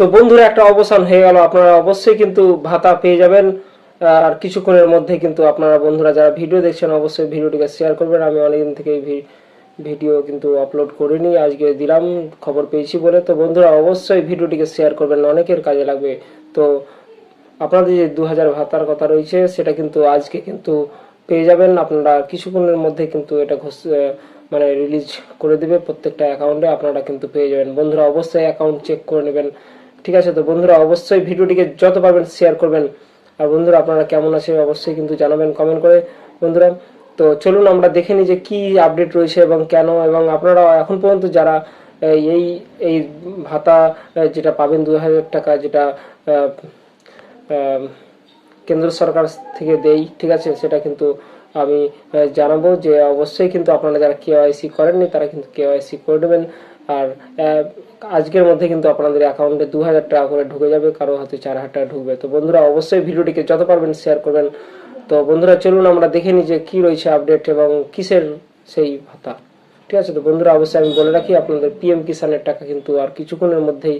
তো বন্ধুরা, একটা অবসান হয়ে গেল। আপনারা অবশ্যই কিন্তু ভাতা পেয়ে যাবেন। আর কিছুক্ষণের মধ্যে কিন্তু আপনারা বন্ধুরা যারা ভিডিও দেখছেন, অবশ্যই ভিডিওটিকে শেয়ার করবেন। আমি অনেকদিন থেকে ভিডিও কিন্তু আপলোড করিনি, আজকে দিলাম, খবর পেয়েছি বলে। তো বন্ধুরা, অবশ্যই ভিডিওটিকে শেয়ার করবেন, অনেকের কাজে লাগবে। তো আপনাদের যে দু হাজার ভাতার কথা রয়েছে, সেটা কিন্তু আজকে কিন্তু পেয়ে যাবেন। আপনারা কিছুক্ষণের মধ্যে কিন্তু এটা মানে রিলিজ করে দেবে প্রত্যেকটা অ্যাকাউন্টে আপনারা কিন্তু পেয়ে যাবেন। বন্ধুরা, অবশ্যই অ্যাকাউন্ট চেক করে নেবেন। ঠিক আছে তো বন্ধুরা, অবশ্যই ভিডিওটিকে যত পারবেন শেয়ার করবেন। আর বন্ধুরা, আপনারা কেমন আছে অবশ্যই কিন্তু জানাবেন কমেন্ট করে। বন্ধুরা, তো চলুন আমরা দেখে নিই যে কি আপডেট রয়েছে এবং কেন এবং আপনারা এখন পর্যন্ত যারা, এই এই ভাতা যেটা পাবেন দু হাজার টাকা, যেটা কেন্দ্র সরকার থেকে দেই, ঠিক আছে? সেটা কিন্তু আমি জানাব যে অবশ্যই কিন্তু আপনারা যারা কেওয়াইসি করেননি, তারা কিন্তু কেওয়াইসি করে নেবেন। আর আজকের মধ্যে কিন্তু আপনাদের অ্যাকাউন্টে দু হাজার টাকা করে ঢুকে যাবে, কারও হাতে চার হাজার টাকা ঢুকবে। তো বন্ধুরা, অবশ্যই ভিডিওটিকে যত পারবেন শেয়ার করবেন। তো বন্ধুরা, চলুন আমরা দেখে নিই যে কি রয়েছে আপডেট এবং কিসের সেই ভাতা। ঠিক আছে, তো বন্ধুরা, অবশ্যই আমি বলে রাখি, আপনাদের পিএম কিষানের টাকা কিন্তু আর কিছুক্ষণের মধ্যেই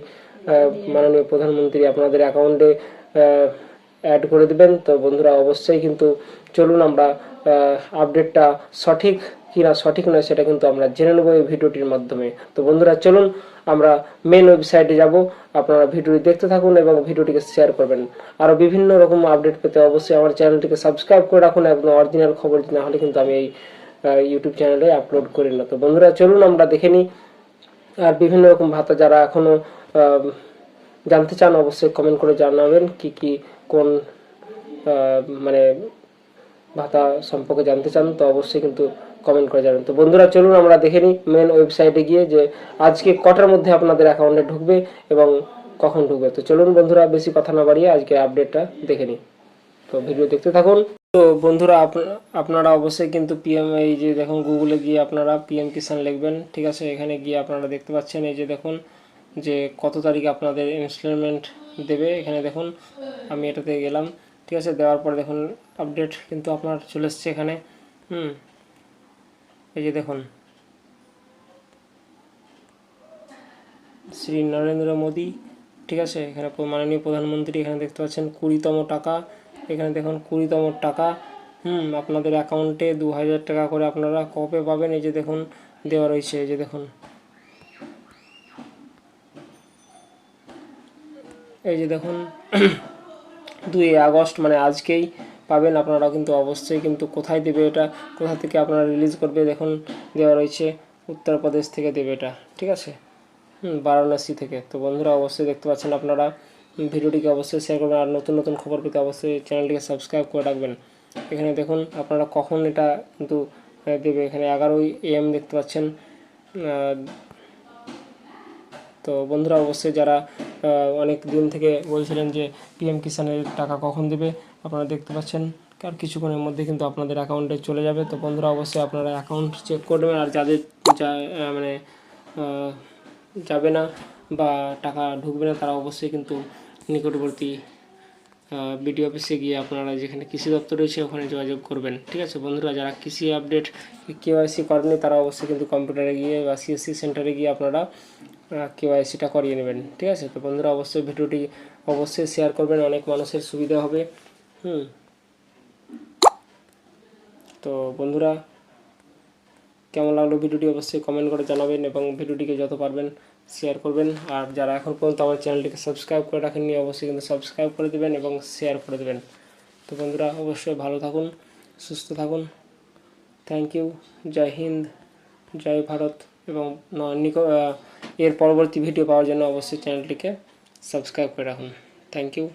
মাননীয় প্রধানমন্ত্রী আপনাদের অ্যাকাউন্টে অ্যাড করে দিবেন। তো বন্ধুরা, অবশ্যই কিন্তু চলুন আমরা আপডেটটা সঠিক কিনা সঠিক নয়, সেটা কিন্তু আমরা জেনে নেব এই ভিডিওটির মাধ্যমে। তো বন্ধুরা, চলুন আমরা মেন ওয়েবসাইটে যাব। আপনারা ভিডিওটি দেখতে থাকুন এবং ভিডিওটিকে শেয়ার করবেন। আরও বিভিন্ন রকম আপডেট পেতে অবশ্যই আমার চ্যানেলটিকে সাবস্ক্রাইব করে রাখুন একদম অরিজিনাল খবর না হলে কিন্তু আমি এই ইউটিউব চ্যানেলে আপলোড করি না। তো বন্ধুরা, চলুন আমরা দেখে নিই। আর বিভিন্ন রকম ভাতা যারা এখনও জানতে চান অবশ্যই কমেন্ট করে জানাবেন কি কি কোন মানে ভাতা সম্পর্কে জানতে চান, তো অবশ্যই কিন্তু কমেন্ট করে জানাবেন। তো বন্ধুরা, চলুন আমরা দেখে নিই মেন ওয়েবসাইটে গিয়ে যে আজকে কটার মধ্যে আপনাদের অ্যাকাউন্টে ঢুকবে এবং কখন ঢুকবে। তো চলুন বন্ধুরা, বেশি কথা না বাড়িয়ে আজকে আপডেটটা দেখে নিই। তো ভিডিও দেখতে থাকুন। তো বন্ধুরা, আপ- আপনারা অবশ্যই কিন্তু পিএম এই যে দেখুন গুগলে গিয়ে আপনারা পিএম কিষান লিখবেন, ঠিক আছে? এখানে গিয়ে আপনারা দেখতে পাচ্ছেন এই যে দেখুন যে কত তারিখে আপনাদের ইনস্টলমেন্ট দেবে। এখানে দেখুন, আমি এটাতে গেলাম। ঠিক আছে, দেওয়ার পর দেখুন আপডেট কিন্তু আপনার চলে এসছে এখানে। হুম, এই যে দেখুন। শ্রী নরেন্দ্র মোদী, ঠিক আছে, এখানে মাননীয় প্রধানমন্ত্রী এখানে দেখতে পাচ্ছেন, কুড়িতম টাকা। এখানে দেখুন, কুড়িতম টাকা। হুম, আপনাদের অ্যাকাউন্টে দু হাজার টাকা করে আপনারা কবে পাবেন? এই যে দেখুন, দেওয়া রয়েছে, এই যে দেখুন। এই যে দেখুন দুই আগস্ট মানে আজকেই পাবেন। আপনারা কিন্তু অবশ্যই কিন্তু কোথায় দেবে এটা? কোথা থেকে আপনারা রিলিজ করবে? দেখুন, দেওয়া রয়েছে উত্তরপ্রদেশ থেকে দেবে এটা। ঠিক আছে? হুম, বারাণসী থেকে। তো বন্ধুরা, অবশ্যই দেখতে পাচ্ছেন আপনারা। ভিডিওটিকে অবশ্যই শেয়ার করবেন। আর নতুন নতুন খবর পেতে অবশ্যই চ্যানেলটিকে সাবস্ক্রাইব করে রাখবেন। এখানে দেখুন, আপনারা কখন এটা কিন্তু দেবে। এখানে এগারোই এম দেখতে পাচ্ছেন। তো বন্ধুরা, অবশ্যই যারা অনেক দিন থেকে বলছিলেন যে পিএম কিষানের টাকা কখন দেবে? আপনারা দেখতে পাচ্ছেন। আর কিছুক্ষণের মধ্যে কিন্তু আপনাদের অ্যাকাউন্টে চলে যাবে। তো বন্ধুরা, অবশ্যই আপনারা অ্যাকাউন্ট চেক করবেন। আর যাদের যা মানে যাবে না বা টাকা ঢুকবে না, তারা অবশ্যই কিন্তু নিকটবর্তী বিডিও অফিসে গিয়ে আপনারা যেখানে কৃষি দপ্তর রয়েছে, ওখানে যোগাযোগ করবেন। ঠিক আছে বন্ধুরা, যারা কৃষি আপডেট কেওয়াইসি করেনি তারা অবশ্যই কিন্তু কম্পিউটারে গিয়ে বা সিএসসি সেন্টারে গিয়ে আপনারা কেওয়াইসিটা করিয়ে নেবেন, ঠিক আছে? তো বন্ধুরা, অবশ্যই ভিডিওটি অবশ্যই শেয়ার করবেন, অনেক মানুষের সুবিধা হবে, হুম? তো বন্ধুরা, কেমন লাগল ভিডিওটি অবশ্যই কমেন্ট করে জানাবেন এবং ভিডিওটিকে যত পারবেন শেয়ার করবেন। আর যারা এখন পর্যন্ত আমার চ্যানেলটিকে সাবস্ক্রাইব করে রাখেননি, অবশ্যই কিন্তু সাবস্ক্রাইব করে দেবেন এবং শেয়ার করে দেবেন। তো বন্ধুরা, অবশ্যই ভালো থাকুন, সুস্থ থাকুন। থ্যাংক ইউ জয় হিন্দ, জয় ভারত এবং নিক- এর পরবর্তী ভিডিও পাওয়ার জন্য অবশ্যই চ্যানেলটিকে সাবস্ক্রাইব করে রাখুন। Thank you